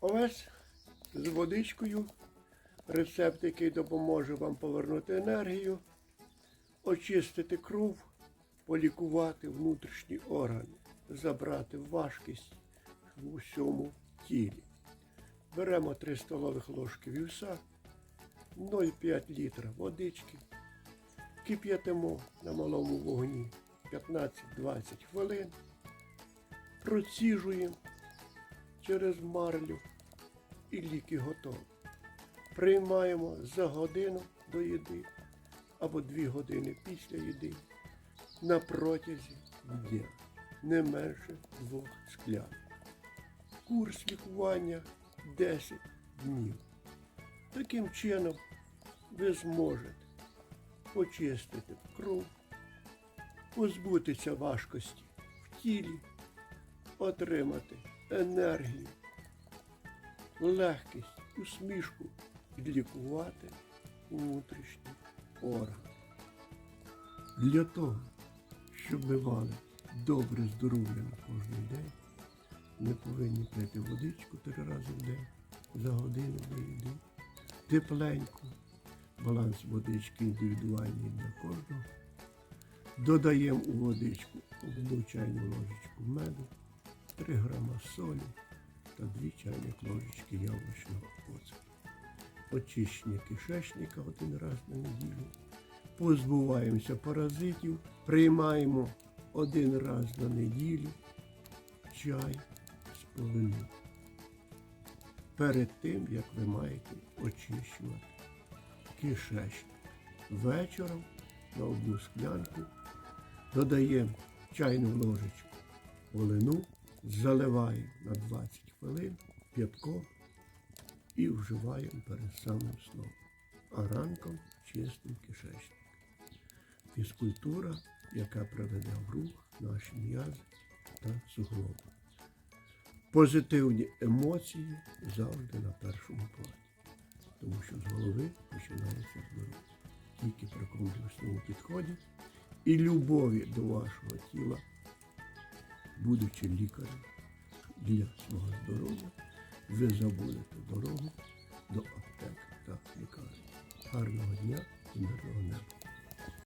овес з водичкою. Рецепт, який допоможе вам повернути енергію, очистити кров, полікувати внутрішні органи, забрати важкість в усьому тілі. Беремо 3 столових ложки вівса, 0,5 літра водички, кип'ятимо на малому вогні 15-20 хвилин, проціжуємо через марлю і ліки готові. Приймаємо за годину до їди або 2 години після їди на протязі дня, не менше двох склянок. Курс лікування 10 днів. Таким чином ви зможете очистити кров, позбутися важкості в тілі, отримати енергію, легкість, усмішку і лікувати внутрішні органи. Для того, щоб ми мали добре здоров'я на кожен день, ми повинні пити водичку три рази в день за годину до їди, тепленьку, баланс водички індивідуальний для кожного. Додаємо у водичку одну ложечку меду, 3 грама солі та 2 чайних ложечки яблучного оцету. Очищення кишечника один раз на неділю. Позбуваємося паразитів, приймаємо один раз на неділю чай з полину. Перед тим, як ви маєте очищувати кишечник. Вечором на одну склянку додаємо чайну ложечку полину, заливаємо на 20 хвилин п'ятком і вживаємо перед самим сном. А ранком чистим кишечник. Фізкультура, яка приведе в рух наші м'язи та суглоби. Позитивні емоції завжди на першому плані. Тому що з голови починається здоров'я. Тільки при комплексному підході і любові до вашого тіла, будучи лікарем для свого здоров'я, ви забудете дорогу